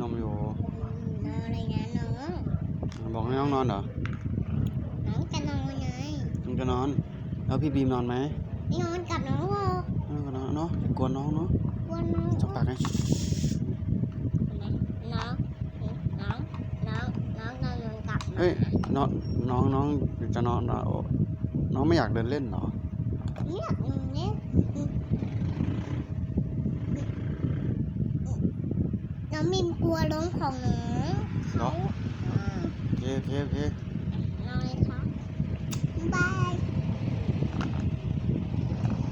น้องกินนมอยู่นอนอะไรนะน้องบอกให้น้องนอนเหรอ น้องจะนอนไงน้องจะนอน แล้วพี่บีมนอนไหมนี่นอนกับน้องโวน้องก็นอนเนาะกวนน้องเนาะกวนน้องจับปากไงน้องน้องน้องน้องนอนนอนกับเอ้ยน้องน้องน้องจะนอนเหรอโอ้น้องไม่อยากเดินเล่นเหรอเนี่ยนอนเนี่ น้องมิมกลัวล้มของน้องเหรออ่าโอเคโอเคโอเค นอนเลยครับบาย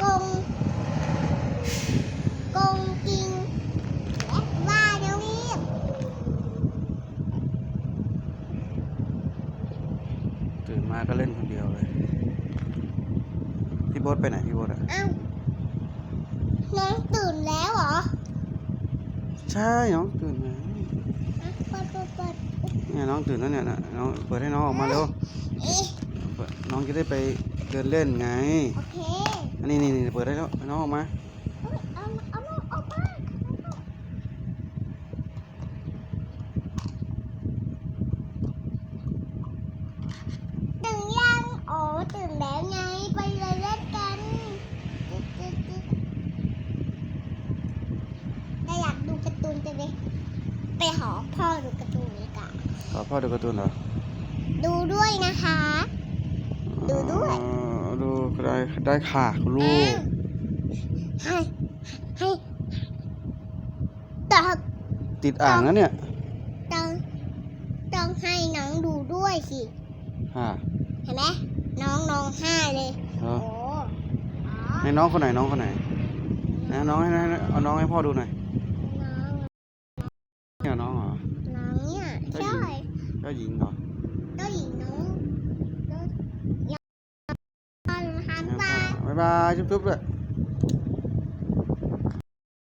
กงกงกิงและว่าเดี๋ยวนี้ตื่นมาก็เล่นคนเดียวเลย พี่โบ๊ทไปไหนพี่โบ๊ทอะเอ้าน้องตื่นแล้วเหรอ ใช่น้องตื่นมาอะเปิดเปิดเปิดเนี่ยน้องตื่นแล้วเนี่ยนะน้องเปิดให้น้องออกมาเร็วเอ๊ะเปิดน้องจะได้ไปเดินเล่นไงโอเค อันนี้นี่นี่เปิดได้แล้วให้น้องออกมา เอ้ยเอาเอาเอาเอามาตื่นยังโอ้ตื่นแล้วไง ไปเลยเล่นกันตึ๊ดตึ๊ดตึ๊ดถ้าอยากดูการ์ตู นจะไปไปหอพ่อดูการ์ตูนนี้กันขอพ่อดูการ์ตูนเหรอ ดูด้วยนะคะ ดูด้วยอ๋อดูได้ได้ค่ะคุณลูก ให้ให้ต้องติดอ่างนะเนี่ย ต้องต้องให้น้องดูด้วยสิค่ะเห็นไหมน้องร้องไห้เลยเหรโอ้ออ๋อให้น้องคนไหนน้องคนไหนนะน้องให้ให้เอาน้องให้พ่อดูหน่อย จ้าหญิงเหรอเจ้าหญิงน้องเจ้ายิงฮันตาบ๊ายบายจุ๊บๆเลย